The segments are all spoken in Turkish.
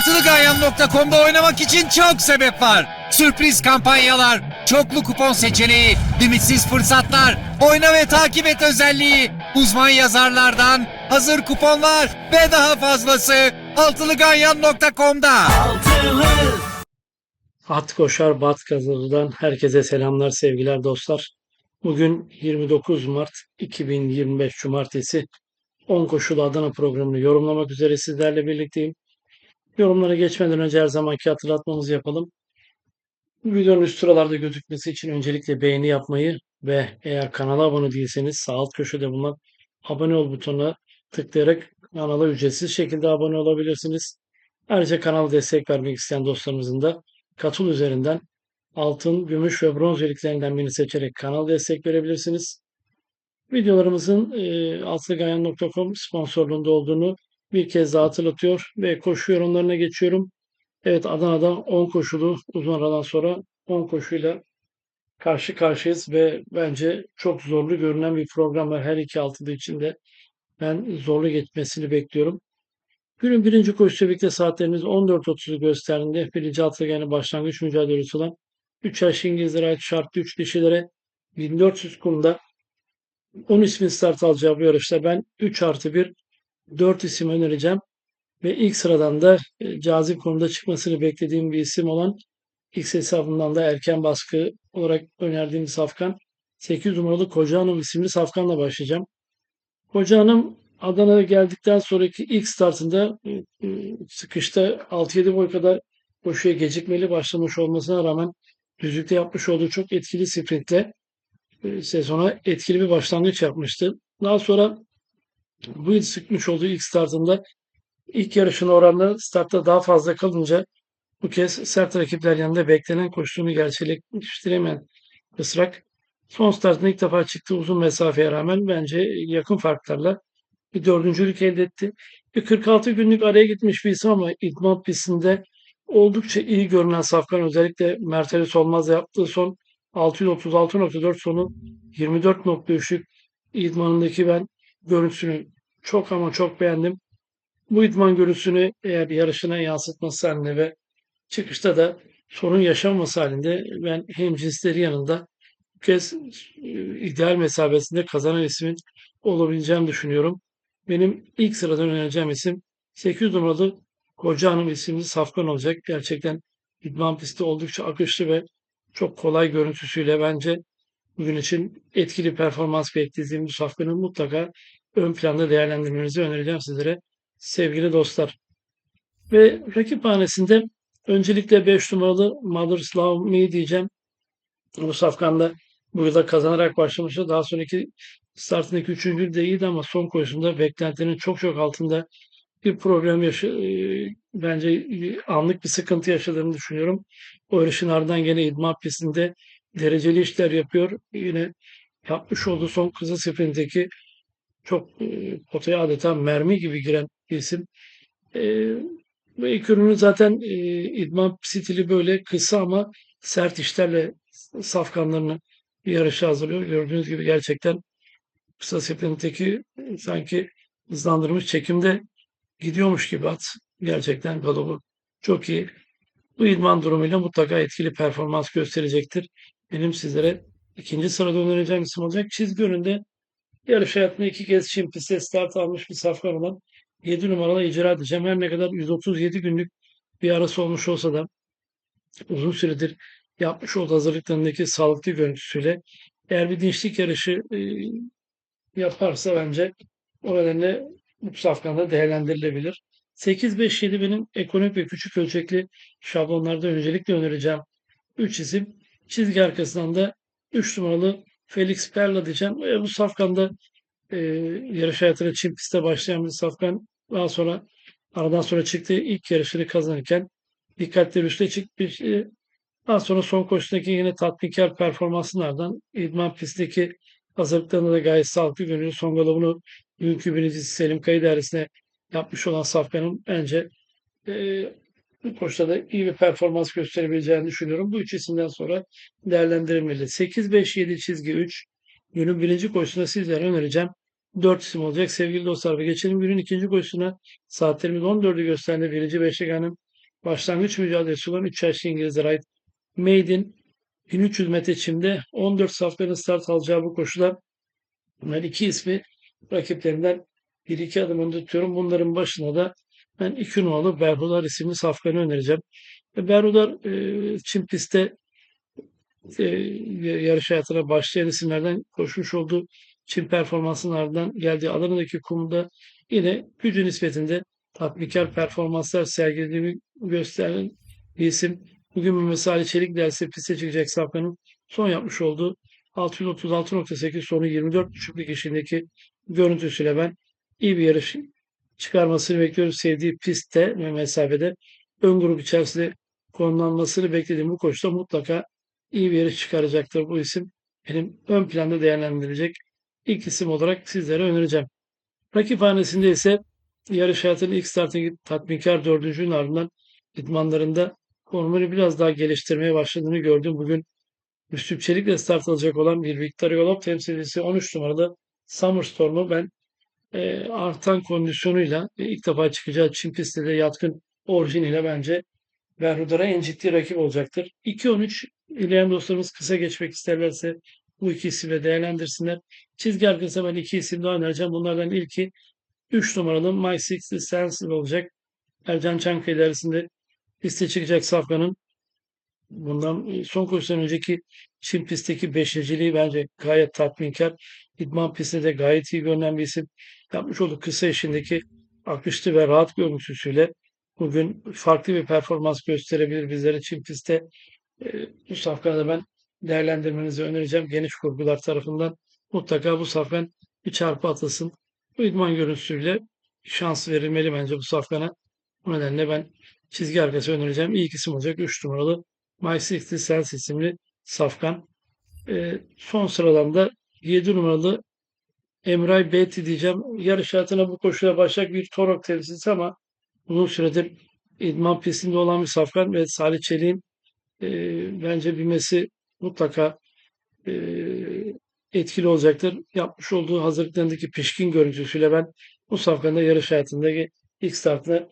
Altılıganyan.com'da oynamak için çok sebep var. Sürpriz kampanyalar, çoklu kupon seçeneği, limitsiz fırsatlar, oyna ve takip et özelliği, uzman yazarlardan hazır kuponlar ve daha fazlası Altılıganyan.com'da. At koşar bat kazanırdan herkese selamlar sevgiler dostlar. Bugün 29 Mart 2025 Cumartesi 10 koşulu Adana programını yorumlamak üzere sizlerle birlikteyim. Yorumlara geçmeden önce her zamanki hatırlatmamızı yapalım. Bu videonun üst sıralarda gözükmesi için öncelikle beğeni yapmayı ve eğer kanala abone değilseniz sağ alt köşede bulunan abone ol butonuna tıklayarak kanala ücretsiz şekilde abone olabilirsiniz. Ayrıca kanala destek vermek isteyen dostlarımızın da Katıl üzerinden altın, gümüş ve bronz üyeliklerinden birini seçerek kanal destek verebilirsiniz. Videolarımızın e, altılıgayan.com sponsorluğunda olduğunu bir kez daha hatırlatıyor ve koşu yorumlarına geçiyorum. Evet Adana'da 10 koşulu uzun aradan sonra 10 koşuyla karşı karşıyayız ve bence çok zorlu görünen bir program var her iki altıda içinde. Ben zorlu geçmesini bekliyorum. Günün birinci koşusu birlikte saatlerimiz 14.30'u gösterdiğinde birinci atlı başlangıç mücadelesi olan 3 yaş İngilizlere ait şartlı 3 dişilere 1400 kumda 10 ismin start alacağı bu yarışta ben 3 artı 1 4 isim önereceğim. Ve ilk sıradan da e, cazip konuda çıkmasını beklediğim bir isim olan X hesabından da erken baskı olarak önerdiğim safkan 8 numaralı Koca Hanım isimli safkanla başlayacağım. Koca Hanım Adana'ya geldikten sonraki ilk startında e, e, sıkışta 6-7 boy kadar koşuya gecikmeli başlamış olmasına rağmen düzlükte yapmış olduğu çok etkili sprintle e, sezona etkili bir başlangıç yapmıştı. Daha sonra bu yıl sıkmış olduğu ilk startında ilk yarışın oranla startta daha fazla kalınca bu kez sert rakipler yanında beklenen koştuğunu gerçekleştiremeyen Israk son startında ilk defa çıktığı uzun mesafeye rağmen bence yakın farklarla bir dördüncülük elde etti. Bir 46 günlük araya gitmiş bir isim ama idman pistinde oldukça iyi görünen Safkan özellikle Mercedes Olmaz'la yaptığı son 636.4 sonu 24.3'lük idmanındaki ben görüntüsünü çok ama çok beğendim. Bu idman görüntüsünü eğer yarışına yansıtması halinde ve çıkışta da sorun yaşanması halinde ben hem cinsleri yanında bu kez e, ideal mesabesinde kazanan ismin olabileceğini düşünüyorum. Benim ilk sıradan önereceğim isim 800 numaralı Koca Hanım isimli Safkan olacak. Gerçekten idman pisti oldukça akışlı ve çok kolay görüntüsüyle bence bugün için etkili performans beklediğim bu Safkan'ı mutlaka ön planda değerlendirmenizi önereceğim sizlere sevgili dostlar. Ve rakip hanesinde öncelikle 5 numaralı Mother's Love Me diyeceğim. Bu Safkan'da bu yılda kazanarak başlamıştı. Daha sonraki startındaki üçüncü de iyiydi ama son koşusunda beklentilerin çok çok altında bir problem yaşı e, bence anlık bir sıkıntı yaşadığını düşünüyorum. O yarışın ardından gene idman pistinde dereceli işler yapıyor. Yine yapmış olduğu son kızı sprinteki çok e, potaya adeta mermi gibi giren bir isim. E, bu ilk zaten e, idman stili böyle kısa ama sert işlerle safkanlarını bir yarışa hazırlıyor. Gördüğünüz gibi gerçekten kısa sprintteki sanki hızlandırmış çekimde gidiyormuş gibi at. Gerçekten galobu çok iyi. Bu idman durumuyla mutlaka etkili performans gösterecektir. Benim sizlere ikinci sırada önereceğim isim olacak. Çizgi önünde yarış hayatında iki kez Çin pistte start almış bir safkan olan 7 numaralı icra edeceğim. Her ne kadar 137 günlük bir arası olmuş olsa da uzun süredir yapmış olduğu hazırlıklarındaki sağlıklı görüntüsüyle eğer bir dinçlik yarışı e, yaparsa bence o nedenle bu safkanda değerlendirilebilir. 8-5-7 benim ekonomik ve küçük ölçekli şablonlarda öncelikle önereceğim 3 isim. Çizgi arkasından da 3 numaralı Felix Perla diyeceğim. E, bu safkanda e, yarış hayatına Çin pistte başlayan bir safkan daha sonra aradan sonra çıktığı ilk yarışını kazanırken dikkatli üste çıkmış. E, daha sonra son koşudaki yine tatminkar performanslardan idman pistteki hazırlıklarında da gayet sağlıklı görünüyor. Son galobunu bugünkü birincisi Selim Kayı dairesine yapmış olan Safkan'ın bence e, bu koşuda da iyi bir performans gösterebileceğini düşünüyorum. Bu üç isimden sonra değerlendirilmeli. 8-5-7 çizgi 3 günün birinci koşusunda sizlere önereceğim. 4 isim olacak sevgili dostlar ve geçelim günün ikinci koşusuna saatlerimiz 14'ü gösterdi. Birinci Beşiktaş'ın başlangıç mücadelesi olan 3 yaşlı İngilizlere ait Maiden 1300 metre çimde 14 safkanın start alacağı bu koşuda bunlar iki ismi rakiplerinden bir iki adım önde tutuyorum. Bunların başına da ben iki numaralı Berhudar isimli safkanı önereceğim. E, Berhudar e, çim pistte e, yarış hayatına başlayan isimlerden koşmuş olduğu çim performansının ardından geldiği Adana'daki kumda yine gücü nispetinde tatminkar performanslar sergilediğini gösteren bir isim. Bugün Mehmet Ali Çelik dersi piste çıkacak Safkan'ın son yapmış olduğu 636.8 sonu 24.5'lik işindeki görüntüsüyle ben iyi bir yarış çıkarmasını bekliyorum. Sevdiği pistte ve mesafede ön grup içerisinde konumlanmasını beklediğim bu koşuda mutlaka iyi bir yarış çıkaracaktır bu isim. Benim ön planda değerlendirilecek ilk isim olarak sizlere önereceğim. Rakip hanesinde ise yarış hayatının ilk startı tatminkar dördüncünün ardından idmanlarında konumunu biraz daha geliştirmeye başladığını gördüm. Bugün Müslüm Çelik'le start alacak olan bir Victor Yolop temsilcisi 13 numaralı Summerstorm'u ben e, artan kondisyonuyla ve ilk defa çıkacağı Çin pistte de yatkın orijiniyle bence Berhudar'a en ciddi rakip olacaktır. 2-13 ileyen dostlarımız kısa geçmek isterlerse bu iki isimle değerlendirsinler. Çizgi arkasında ben iki isim daha önereceğim. Bunlardan ilki 3 numaralı My Sixth Sensible olacak. Ercan Çankaya ilerisinde piste çıkacak Safkan'ın bundan e, son koşudan önceki Çin pistteki beşiciliği bence gayet tatminkar. İdman pistinde de gayet iyi görünen bir isim. Yapmış olduğu kısa işindeki akışlı ve rahat görüntüsüyle bugün farklı bir performans gösterebilir bizlere Çin pistte. Bu safkanı ben değerlendirmenizi önereceğim. Geniş kurgular tarafından mutlaka bu safkan bir çarpı atılsın. Bu idman görüntüsüyle şans verilmeli bence bu safkana. Bu nedenle ben çizgi arkası önereceğim. İlk isim olacak 3 numaralı My Sixty Sense isimli safkan. E, son sıradan da 7 numaralı Emray Beti diyeceğim. Yarış hayatına bu koşuya başlayacak bir Torok temsilcisi ama uzun süredir idman pistinde olan bir safkan ve Salih Çelik'in e, bence bilmesi mutlaka e, etkili olacaktır. Yapmış olduğu hazırlıklarındaki pişkin görüntüsüyle ben bu safkanda yarış hayatındaki ilk startını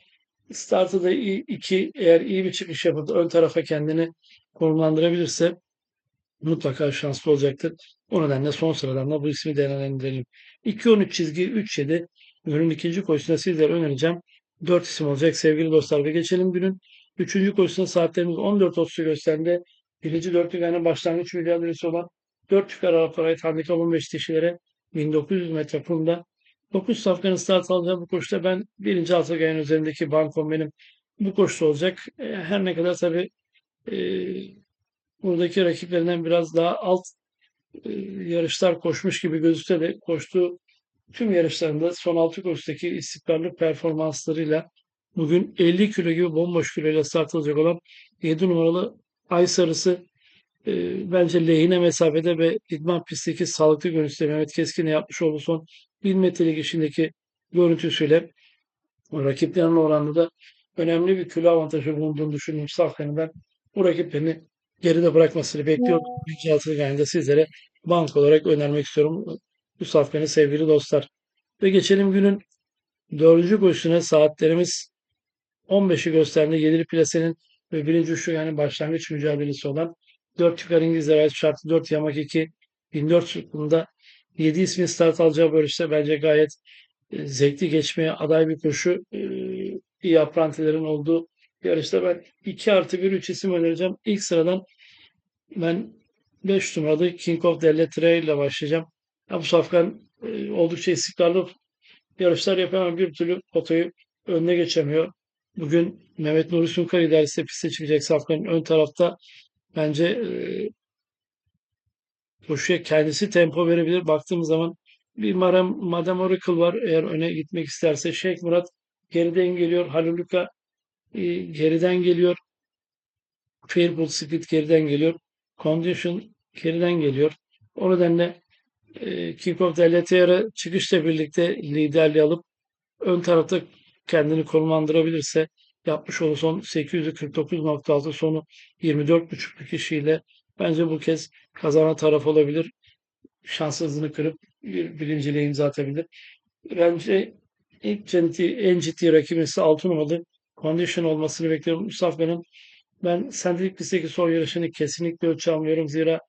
startı da iki eğer iyi bir çıkış yapıp ön tarafa kendini konumlandırabilirse mutlaka şanslı olacaktır. O nedenle son sıradan da bu ismi değerlendirelim. 2-13 çizgi 3-7 günün ikinci koşusunda sizlere önereceğim. 4 isim olacak sevgili dostlar ve geçelim günün 3. koşusunda saatlerimiz 14.30'u gösterdi. Birinci dörtlük yani başlangıç mücadelesi olan 4 yukarı Arap ait handikap 15 dişilere 1900 metre kumda 9 safkanın start alacağı bu koşuda ben birinci Altay'ın üzerindeki bankom benim bu koşusu olacak. E, her ne kadar tabii e, buradaki rakiplerinden biraz daha alt e, yarışlar koşmuş gibi gözükse de koştuğu tüm yarışlarında son 6 koşudaki istikrarlı performanslarıyla bugün 50 kilo gibi bomboş kiloyla start alacak olan 7 numaralı Ay Sarısı e, bence lehine mesafede ve idman pistteki sağlıklı görüntüsüyle Mehmet Keskin'e yapmış olduğu son 1000 metrelik işindeki görüntüsüyle rakiplerinin oranında da önemli bir kilo avantajı bulunduğunu düşündüğüm ben bu rakiplerini geride bırakmasını bekliyorum. Birinci yani sizlere bank olarak önermek istiyorum bu Safkan'ı sevgili dostlar. Ve geçelim günün dördüncü koşusuna saatlerimiz 15'i gösterdi. Yedili plasenin ve birinci üçlü yani başlangıç mücadelesi olan 4 yukarı İngilizlere ait şartlı 4 yamak 2 1400 yılında 7 ismin start alacağı bölüşte bence gayet e, zevkli geçmeye aday bir koşu. E, iyi aprantilerin olduğu yarışta ben 2 artı 1 3 isim önereceğim. İlk sıradan ben 5 numaralı King of Deletre ile başlayacağım. Ya bu safkan e, oldukça istikrarlı yarışlar yapamam bir türlü potayı önüne geçemiyor. Bugün Mehmet Nuri Sunkar idaresi piste çıkacak safkanın ön tarafta bence e, koşuya kendisi tempo verebilir. Baktığımız zaman bir Madame, Madame Oracle var. Eğer öne gitmek isterse Şeyh Murat geriden geliyor. Haluluka e, geriden geliyor. Fairbull Speed geriden geliyor. Condition geriden geliyor. O nedenle e, King of Deleteare çıkışla birlikte liderliği alıp ön tarafta kendini konumlandırabilirse yapmış olduğu son 849.6 sonu 24.5 kişiyle bence bu kez kazanan taraf olabilir. Şanssızlığını kırıp bir birinciliğe imza atabilir. Bence ilk ciddi, en ciddi rakibisi 6 numaralı condition olmasını bekliyorum. Bu safkanın ben sentetik pistteki son yarışını kesinlikle ölçü almıyorum. Zira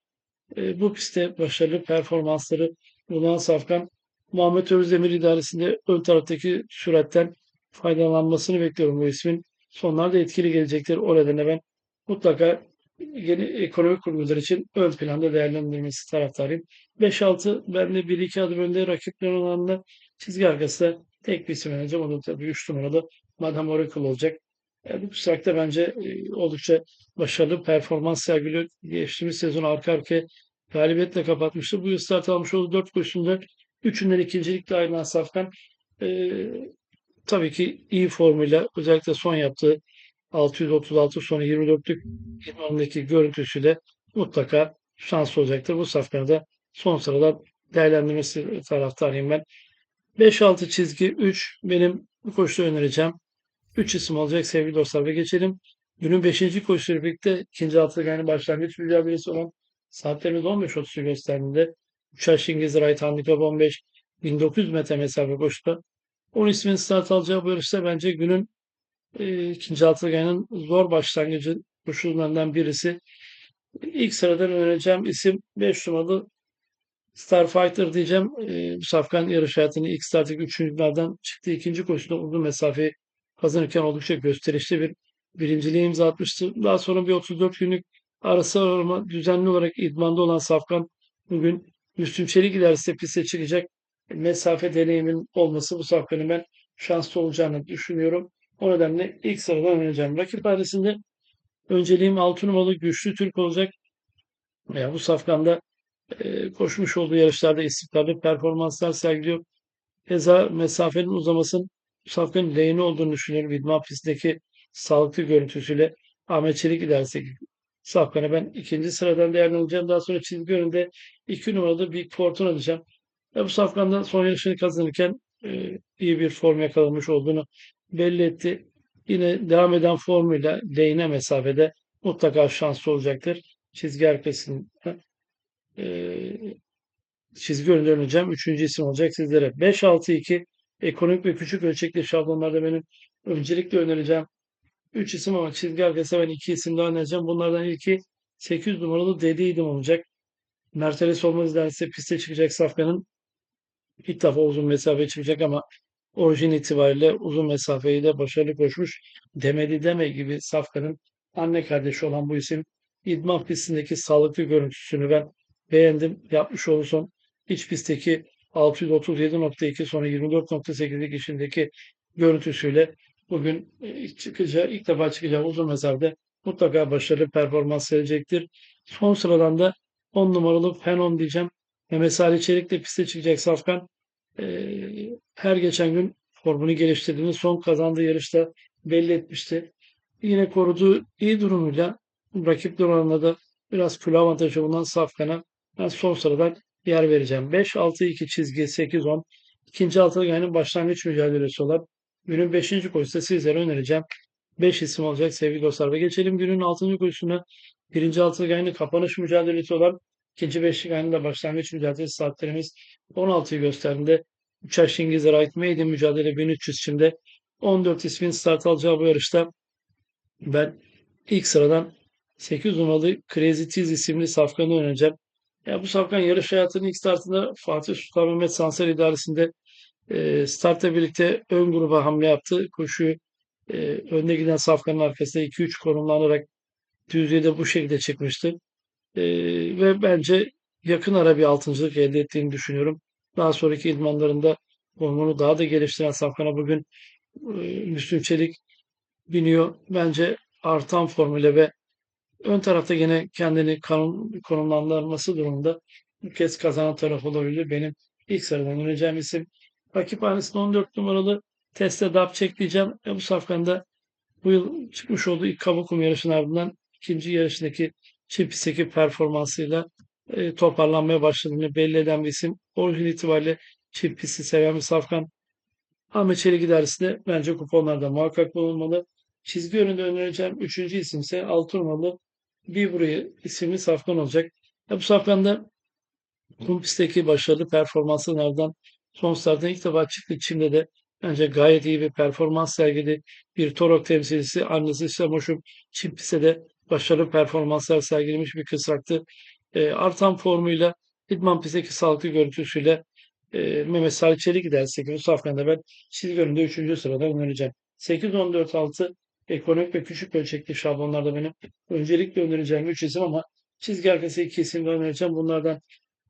e, bu pistte başarılı performansları bulunan Safkan Muhammed Özdemir idaresinde ön taraftaki süratten faydalanmasını bekliyorum bu ismin. Sonlarda etkili gelecektir. O nedenle ben mutlaka yeni ekonomik kurgular için ön planda değerlendirilmesi taraftarıyım. 5-6 ben de 1-2 adım önde rakiplerin oranında çizgi arkasında tek bir isim önereceğim. O da tabii 3 numaralı Madame Oracle olacak. Yani bu pistte bence e, oldukça başarılı performans sergiliyor. Geçtiğimiz sezon arka arkaya galibiyetle kapatmıştı. Bu yıl start almış olduğu 4 koşusunda üçünden ikincilikle ayrılan Safkan e, tabii ki iyi formuyla özellikle son yaptığı 636 sonra 24'lük idmanındaki görüntüsüyle mutlaka şanslı olacaktır. Bu Safkan'ı da son sıradan değerlendirmesi taraftarıyım ben. 5-6 çizgi 3 benim bu koşuda önereceğim. 3 isim olacak sevgili dostlar ve geçelim. Günün 5. koşusuyla birlikte ikinci hafta yani başlangıç mücadelesi olan saatlerimiz 15.30'u gösterdiğinde Uçaş İngiliz Right Handicap 15 1900 metre mesafe koşuda 10 ismin start alacağı bu yarışta bence günün e, ikinci haftanın zor başlangıcı koşullarından birisi. İlk sıradan önereceğim isim 5 numaralı Starfighter diyeceğim. E, bu safkan yarış hayatını ilk starttaki üçüncülerden çıktı. ikinci koşuda uzun mesafe kazanırken oldukça gösterişli bir birinciliğe imza atmıştı. Daha sonra bir 34 günlük arası arama düzenli olarak idmanda olan Safkan bugün Müslüm Çelik ilerisi piste çıkacak mesafe deneyimin olması bu Safkan'ın ben şanslı olacağını düşünüyorum. O nedenle ilk sıradan önereceğim. Rakip ailesinde önceliğim 6 numaralı güçlü Türk olacak. Ya bu Safkan'da e, koşmuş olduğu yarışlarda istikrarlı performanslar sergiliyor. Keza mesafenin uzamasının Safkan'ın lehine olduğunu düşünüyorum. İdman pistindeki sağlıklı görüntüsüyle Ahmet Çelik ilerisindeki Safkan'ı ben ikinci sıradan değerlendireceğim. Daha sonra çizgi önünde iki numaralı Big Fortune alacağım. Ve bu Safkan'da son yarışını kazanırken e, iyi bir form yakalamış olduğunu belli etti. Yine devam eden formuyla lehine mesafede mutlaka şanslı olacaktır. Çizgi arkasında e, çizgi önünde oynayacağım. Üçüncü isim olacak sizlere. 5-6-2 ekonomik ve küçük ölçekli şablonlarda benim öncelikle önereceğim 3 isim ama çizgi arkasında ben 2 isim daha önereceğim. Bunlardan ilki 8 numaralı Dediydim olacak. Mercedes olmaz derse piste çıkacak Safkan'ın ilk defa uzun mesafe çıkacak ama orijin itibariyle uzun mesafeyi de başarılı koşmuş. Demedi deme gibi Safkan'ın anne kardeşi olan bu isim idman pistindeki sağlıklı görüntüsünü ben beğendim. Yapmış olduğu son iç pistteki 637.2 sonra 24.8'lik işindeki görüntüsüyle bugün ilk çıkacağı, ilk defa çıkacağı uzun mesafede mutlaka başarılı performans verecektir. Son sıradan da 10 numaralı Fenon diyeceğim. Mehmet Salih Çelik de piste çıkacak Safkan. Ee, her geçen gün formunu geliştirdiğini son kazandığı yarışta belli etmişti. Yine koruduğu iyi durumuyla rakipler oranında da biraz kilo avantajı bulunan Safkan'a ben son sıradan yer vereceğim. 5-6-2 çizgi 8-10. İkinci altılı yani başlangıç mücadelesi olan günün 5. koşusunda sizlere önereceğim. 5 isim olacak sevgili dostlar. Ve geçelim günün 6. koşusuna. Birinci altılı yani kapanış mücadelesi olan ikinci beşlik yani de başlangıç mücadelesi saatlerimiz 16'yı gösterdiğinde Uçaş İngiliz Right Maiden mücadele 1300 şimdi 14 ismin start alacağı bu yarışta ben ilk sıradan 8 numaralı Crazy Tease isimli safkanı önereceğim. Ya bu safkan yarış hayatının ilk startında Fatih Sultan Mehmet Sansar idaresinde e, startla birlikte ön gruba hamle yaptı. Koşuyu e, önde giden safkanın arkasında 2-3 konumlanarak düzlüğe bu şekilde çıkmıştı. E, ve bence yakın ara bir altıncılık elde ettiğini düşünüyorum. Daha sonraki idmanlarında formunu daha da geliştiren Safkan'a bugün e, Müslüm Çelik biniyor. Bence artan formüle ve ön tarafta yine kendini konumlandırması durumunda bu kez kazanan taraf olabilir. Benim ilk sıradan önereceğim isim rakip hanesinde 14 numaralı Tesla Dapçek diyeceğim. E, bu safkanda bu yıl çıkmış olduğu ilk Kabukum yarışının ardından ikinci yarışındaki çift performansıyla e, toparlanmaya başladığını belli eden bir isim. Orijin itibariyle çift pisti seven bir safkan. Ahmet Çelik idaresinde bence kuponlarda muhakkak bulunmalı. Çizgi önünde önereceğim üçüncü isim ise altı numaralı bir burayı isimli safkan olacak. Ya bu safkanda kum pistteki başarılı performansının ardından son starttan ilk defa çıktı. Çim'de de Bence gayet iyi bir performans sergiledi. Bir Torok temsilcisi annesi Samoş'un çift pistte de başarılı performanslar sergilemiş bir kısraktı. E, artan formuyla idman pistteki sağlıklı görüntüsüyle e, Mehmet Salih Çelik ki bu safkanda ben çizgi önünde 3. sırada önereceğim. 8-14-6 ekonomik ve küçük ölçekli şablonlarda benim öncelikle önereceğim 3 isim ama çizgi arkası 2 isim önereceğim. Bunlardan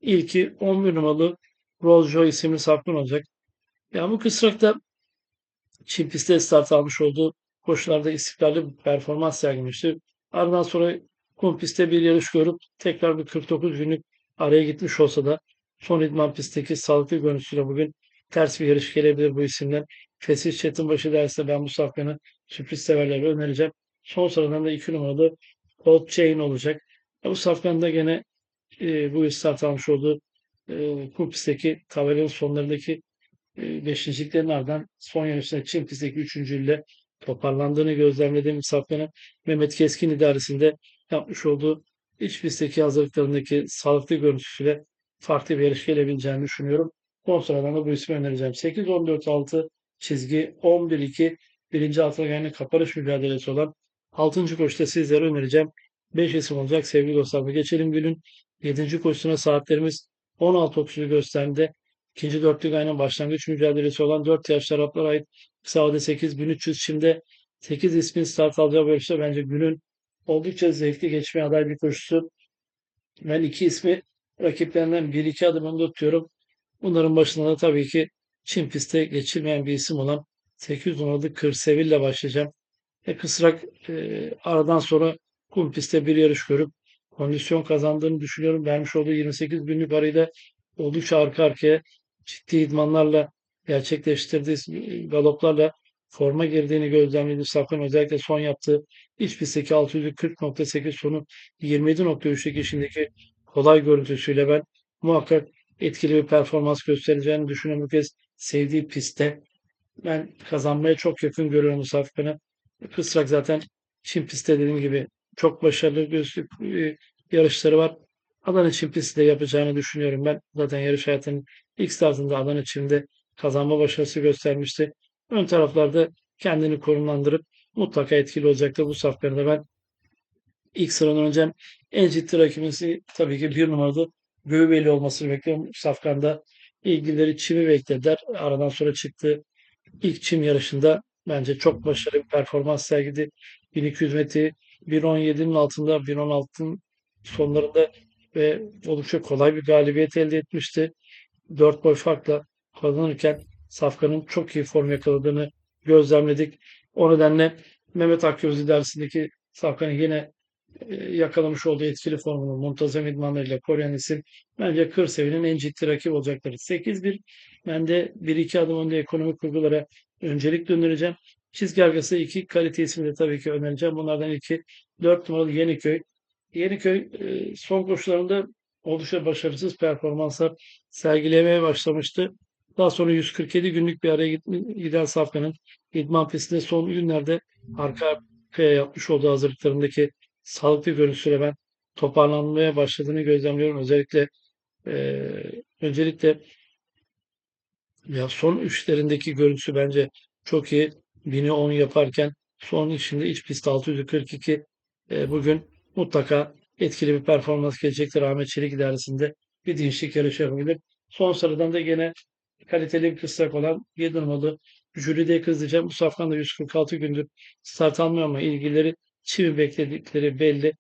ilki 11 numaralı Rolls Royce isimli safkan olacak. Yani bu kısrakta Çin pistte start almış olduğu koşularda istikrarlı bir performans sergilemişti. Ardından sonra kum pistte bir yarış görüp tekrar bir 49 günlük araya gitmiş olsa da son idman pistteki sağlıklı görüntüsüyle bugün ters bir yarış gelebilir bu isimden. Fesih Çetinbaşı derse ben bu safkanı sürpriz severlere önereceğim. Son sıradan da 2 numaralı Gold Chain olacak. Bu safkanda gene e, bu yıl start almış olduğu e, kum pistteki sonlarındaki e, beşinciliklerin ardından son yarışında Çin pistteki üçüncüyle toparlandığını gözlemlediğim safkanın Mehmet Keskin idaresinde yapmış olduğu iç pistteki hazırlıklarındaki sağlıklı görüntüsüyle farklı bir yarış gelebileceğini düşünüyorum. Son sıradan da bu ismi önereceğim. 8-14-6 çizgi 11-2 birinci altına yani kapanış mücadelesi olan 6. koşuda sizlere önereceğim. 5 isim olacak sevgili dostlar. Geçelim günün 7. koşusuna saatlerimiz 16.30'u gösterdi. İkinci dörtlük aynen başlangıç mücadelesi olan 4 yaş taraflara ait vade 8300 şimdi 8 ismin start alacağı yarışta bence günün oldukça zevkli geçmeye aday bir koşusu. Ben iki ismi rakiplerinden 1-2 adım önde tutuyorum. Bunların başında da tabii ki Çin pistte geçilmeyen bir isim olan 800 numaralı Kırsevil ile başlayacağım. E, kısrak e, aradan sonra kum pistte bir yarış görüp kondisyon kazandığını düşünüyorum. Vermiş olduğu 28 günlük arayı da oldukça arka arkaya ciddi idmanlarla gerçekleştirdiği galoplarla forma girdiğini gözlemledi. Safkan özellikle son yaptığı iç pistteki 640.8 sonu 27.3'teki işindeki kolay görüntüsüyle ben muhakkak etkili bir performans göstereceğini düşünüyorum. Bu kez sevdiği pistte ben kazanmaya çok yakın görüyorum bu Safkan'ı. Kısrak zaten Çin pistte dediğim gibi çok başarılı gözlük yarışları var. Adana Çin pistte de yapacağını düşünüyorum ben. Zaten yarış hayatının ilk startında Adana Çin'de kazanma başarısı göstermişti. Ön taraflarda kendini konumlandırıp mutlaka etkili olacaktır. Bu saflarında ben ilk sıradan önce en ciddi rakibisi tabii ki bir numaralı Göğübeyli olmasını bekliyorum. Safkan'da ilgileri Çim'i beklediler. Aradan sonra çıktı. İlk Çim yarışında bence çok başarılı bir performans sergiledi. 1200 metre 1.17'nin altında 1.16'ın sonlarında ve oldukça kolay bir galibiyet elde etmişti. 4 boy farkla kazanırken Safkan'ın çok iyi form yakaladığını gözlemledik. O nedenle Mehmet Akyüz idaresindeki Safkan'ın yine yakalamış olduğu etkili formunu muntazam idmanlarıyla koruyan isim bence Kırsevi'nin en ciddi rakip olacaktır. 8-1 ben de 1-2 adım önde ekonomik kurgulara öncelik önereceğim. Çizgi arkası iki kalite ismi de tabii ki önereceğim. Bunlardan ilki 4 numaralı Yeniköy. Yeniköy e, son koşularında oldukça başarısız performanslar sergilemeye başlamıştı. Daha sonra 147 günlük bir araya giden Safkan'ın idman pistinde son günlerde arka arkaya yapmış olduğu hazırlıklarındaki sağlıklı görüntüsüyle ben toparlanmaya başladığını gözlemliyorum. Özellikle e, öncelikle ya son üçlerindeki görüntüsü bence çok iyi. 1000'i 10 yaparken son içinde iç pist 642 e, bugün mutlaka etkili bir performans gelecektir. Ahmet Çelik idaresinde bir değişik yarış yapabilir. Son sıradan da gene kaliteli bir kısrak olan 7 numaralı Jüride'yi kızdıracağım. Bu safkan da 146 gündür start almıyor ama ilgileri çivi bekledikleri belli.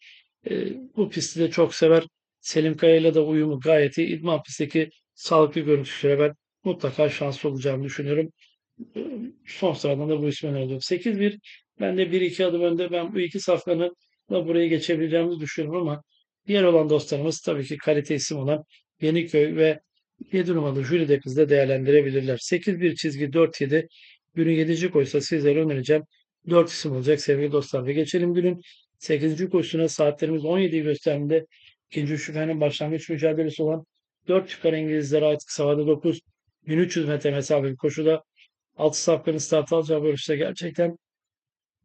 E, bu pisti de çok sever. Selim Kaya ile de uyumu gayet iyi. İdman pistteki sağlıklı görüntüsüyle ben mutlaka şanslı olacağımı düşünüyorum. E, son sıradan da bu ismi öneriyorum. 8-1 ben de 1-2 adım önde. Ben bu iki safkanı da buraya geçebileceğimizi düşünüyorum ama diğer olan dostlarımız tabii ki kalite isim olan Yeniköy ve 7 numaralı Jüri da değerlendirebilirler. 8-1 çizgi 4-7 günün 7. koşuda sizlere önereceğim. 4 isim olacak sevgili dostlar. Ve geçelim günün 8. koşusuna saatlerimiz 17'yi gösterdiğinde ikinci şüphenin başlangıç mücadelesi olan 4 çıkar İngilizlere ait kısa vade 9 1300 metre mesafeli koşuda 6 safkanın start alacağı yarışta gerçekten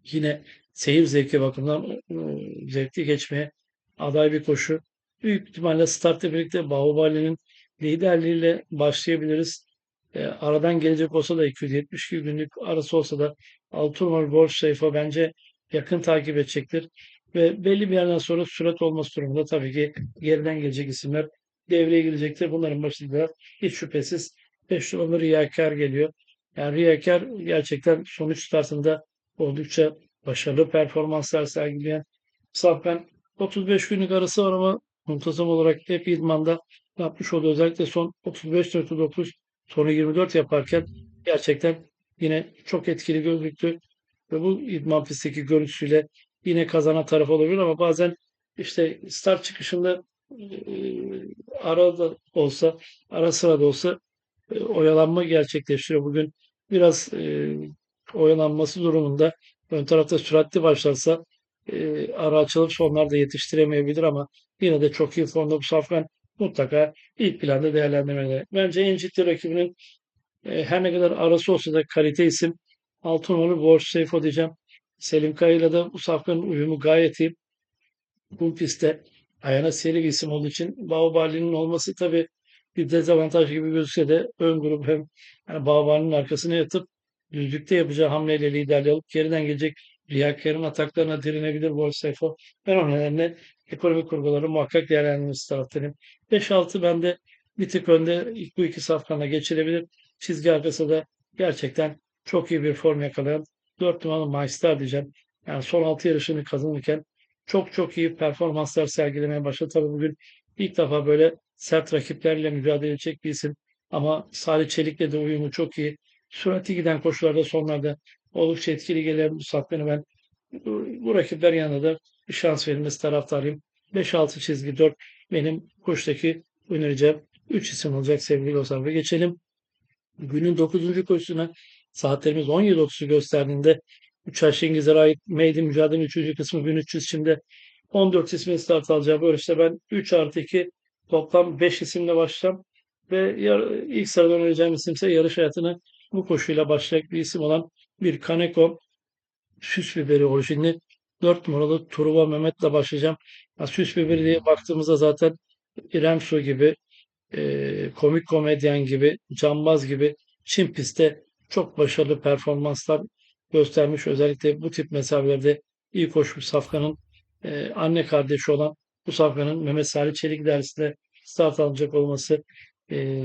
yine seyir zevki bakımından ıı, zevkli geçmeye aday bir koşu. Büyük ihtimalle startla birlikte Bahubali'nin liderliğiyle başlayabiliriz. E, aradan gelecek olsa da 272 günlük arası olsa da Altunor Golf Seyfo bence yakın takip edecektir. Ve belli bir yerden sonra sürat olması durumunda tabii ki geriden gelecek isimler devreye girecektir. Bunların başında hiç şüphesiz 5 numaralı Riyakar geliyor. Yani Riyakar gerçekten sonuç startında oldukça başarılı performanslar sergileyen Safkan 35 günlük arası var ama muntazam olarak hep idmanda yapmış oldu. Özellikle son 35.9 sonra 24 yaparken gerçekten yine çok etkili gözüktü. Ve bu idman pistteki görüntüsüyle yine kazanan taraf olabilir ama bazen işte start çıkışında e, arada olsa ara sırada olsa e, oyalanma gerçekleştiriyor. Bugün biraz e, oyalanması durumunda ön tarafta süratli başlarsa ara açılıp sonlarda yetiştiremeyebilir ama yine de çok iyi formda bu Safkan mutlaka ilk planda değerlendirmeli. Bence en ciddi rakibinin e, her ne kadar arası olsa da kalite isim Altınordu Borç Seyfo diyeceğim. Selim Kaya'yla da bu safkanın uyumu gayet iyi. Bu pistte ayağına seri bir isim olduğu için Baobali'nin olması tabii bir dezavantaj gibi gözükse de ön grup hem yani Baobali'nin arkasına yatıp düzlükte yapacağı hamleyle liderliği alıp geriden gelecek Riyakar'ın ataklarına direnebilir Borç Seyfo. Ben o nedenle ekonomik kurguları muhakkak değerlendirmesi taraftarıyım. 5-6 bende bir tık önde bu iki safkanla geçilebilir. Çizgi arkası da gerçekten çok iyi bir form yakalayan 4 numaralı Maestar diyeceğim. Yani son 6 yarışını kazanırken çok çok iyi performanslar sergilemeye başladı. Tabii bugün ilk defa böyle sert rakiplerle mücadele edecek bir isim. Ama Salih Çelik'le de uyumu çok iyi. Sürati giden koşularda sonlarda oldukça etkili gelen bu safkanı ben bu, bu rakipler yanında da bir şans verilmesi taraftarıyım. 5-6 çizgi 4 benim koştaki önereceğim 3 isim olacak sevgili dostlar. Ve geçelim günün 9. koşusuna. Saatlerimiz 17.30'u gösterdiğinde 3 yaş İngilizlere ait Made in mücadelenin 3. kısmı 1300 şimdi 14 ismin start alacağı bu yarışta ben 3 artı 2 toplam 5 isimle başlayacağım. Ve ilk sıradan önereceğim isim ise yarış hayatını bu koşuyla başlayacak bir isim olan bir Kaneko süs biberi orijinli 4 numaralı Truva Mehmet'le başlayacağım. Ya, süs biberi diye baktığımızda zaten İrem Su gibi, e, komik komedyen gibi, cambaz gibi Çin pistte çok başarılı performanslar göstermiş. Özellikle bu tip mesafelerde iyi koşmuş Safkan'ın e, anne kardeşi olan bu Safkan'ın Mehmet Salih Çelik dersinde start alacak olması e,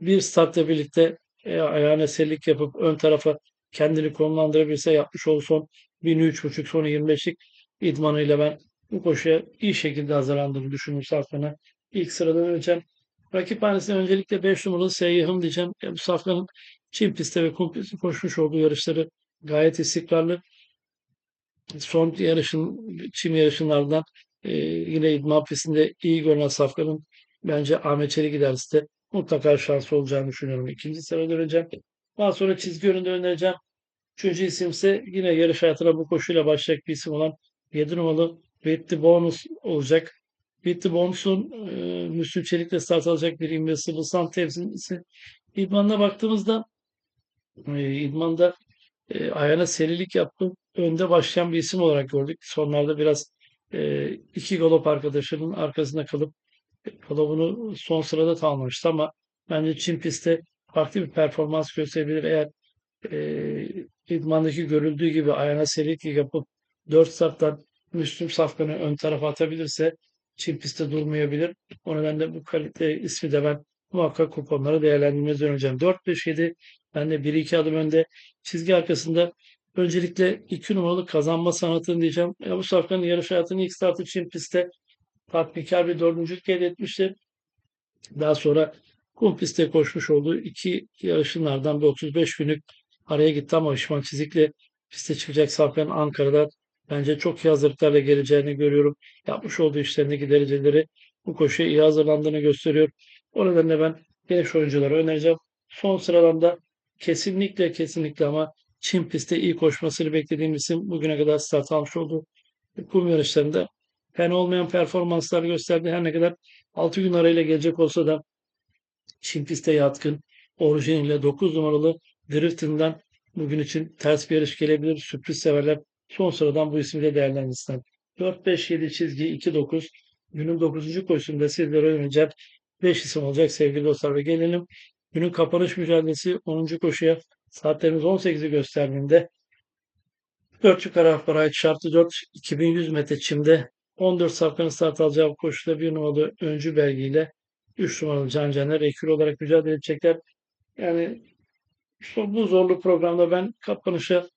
bir startla birlikte e, ayağına sellik yapıp ön tarafa kendini konumlandırabilirse yapmış olduğu son 1003.5 sonra 25'lik idmanıyla ben bu koşuya iyi şekilde hazırlandığını düşünüyorum Safkan'a. İlk sıradan öneceğim. Rakip hanesine öncelikle 5 numaralı Seyyahım diyeceğim. Ya bu Safkan'ın Çin pistte ve kum pistte koşmuş olduğu yarışları gayet istikrarlı. Son yarışın, Çin yarışınlardan e, yine idman pistinde iyi görünen Safkan'ın bence Ahmet Çelik ilerisinde mutlaka şansı olacağını düşünüyorum. İkinci sırada döneceğim. Daha sonra çizgi önünde önereceğim. Üçüncü isim ise yine yarış hayatına bu koşuyla başlayacak bir isim olan 7 numaralı Beat the Bonus olacak. Beat the Bonus'un e, Müslüm Çelik'le start alacak bir Invincible Sun temsilcisi. İdmanına baktığımızda e, idmanda e, ayağına serilik yaptı. Önde başlayan bir isim olarak gördük. Sonlarda biraz e, iki galop arkadaşının arkasında kalıp e, galopunu son sırada tamamlamıştı ama bence Çin pistte farklı bir performans gösterebilir. Eğer e, idmandaki görüldüğü gibi ayağına serilik yapıp 4 starttan Müslüm Safkan'ı ön tarafa atabilirse Çin pistte durmayabilir. O nedenle bu kalite ismi de ben muhakkak kuponları değerlendirmeye döneceğim. 4-5-7 ben de 1-2 adım önde. Çizgi arkasında öncelikle 2 numaralı kazanma sanatını diyeceğim. Ya bu Safkan'ın yarış hayatının ilk startı Çin pistte tatminkar bir dördüncülük elde etmişti. Daha sonra kum pistte koşmuş olduğu iki yarışınlardan bir 35 günlük araya gitti ama Işman Çizik'le piste çıkacak Safkan Ankara'da bence çok iyi hazırlıklarla geleceğini görüyorum. Yapmış olduğu işlerindeki dereceleri bu koşuya iyi hazırlandığını gösteriyor. O nedenle ben genç oyuncuları önereceğim. Son sıradan da kesinlikle kesinlikle ama Çin pistte iyi koşmasını beklediğim isim bugüne kadar start almış oldu. Kum yarışlarında fena olmayan performanslar gösterdi. Her ne kadar 6 gün arayla gelecek olsa da Çin piste yatkın orijiniyle 9 numaralı Drifting'den bugün için ters bir yarış gelebilir. Sürpriz severler son sıradan bu ismi de değerlendirsinler. 4-5-7 çizgi 2-9 günün 9. koşusunda sizlere önereceğim 5 isim olacak sevgili dostlar ve gelelim Günün kapanış mücadelesi 10. koşuya saatlerimiz 18'i gösterdiğinde 4 yukarı hafif ait şartlı 4 2100 metre çimde 14 safkanın start alacağı koşuda bir numaralı öncü belgiyle 3 numaralı Can Caner ekür olarak mücadele edecekler. Yani bu zorlu programda ben kapanışa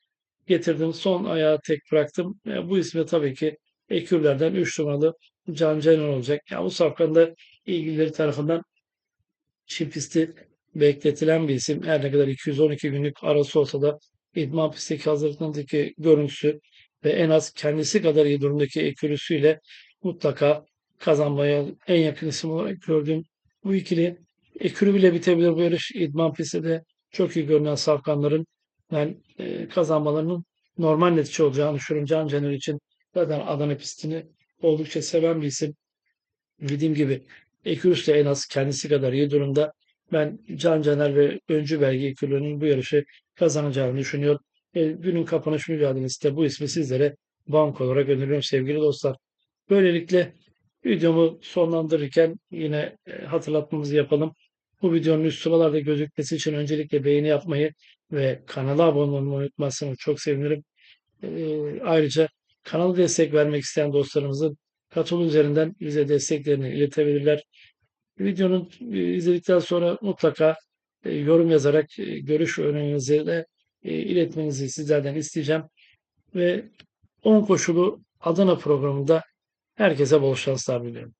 getirdim. Son ayağı tek bıraktım. E, bu ismi tabii ki ekürlerden 3 numaralı Can Caner olacak. Ya bu safkanın da ilgilileri tarafından çim pisti bekletilen bir isim. Her ne kadar 212 günlük arası olsa da idman pistteki hazırlıklarındaki görüntüsü ve en az kendisi kadar iyi durumdaki ekürüsüyle mutlaka kazanmaya en yakın isim olarak gördüğüm bu ikili ekürü bile bitebilir bu yarış. İdman pistte de çok iyi görünen safkanların ben e, kazanmalarının normal netice olacağını düşünüyorum. Can Caner için zaten Adana pistini oldukça seven bir isim. Dediğim gibi Ekürüs de en az kendisi kadar iyi durumda. Ben Can Caner ve Öncü Belge ekürlerinin bu yarışı kazanacağını düşünüyorum. E, günün kapanış mücadelesi de bu ismi sizlere bank olarak öneriyorum sevgili dostlar. Böylelikle videomu sonlandırırken yine e, hatırlatmamızı yapalım. Bu videonun üst sıralarda gözükmesi için öncelikle beğeni yapmayı ve kanala abone olmayı unutmazsanız çok sevinirim. E, ayrıca kanala destek vermek isteyen dostlarımızın katıl üzerinden bize desteklerini iletebilirler. Videonun e, izledikten sonra mutlaka e, yorum yazarak e, görüş önerinizi de iletmenizi sizlerden isteyeceğim. Ve 10 koşulu Adana programında herkese bol şanslar diliyorum.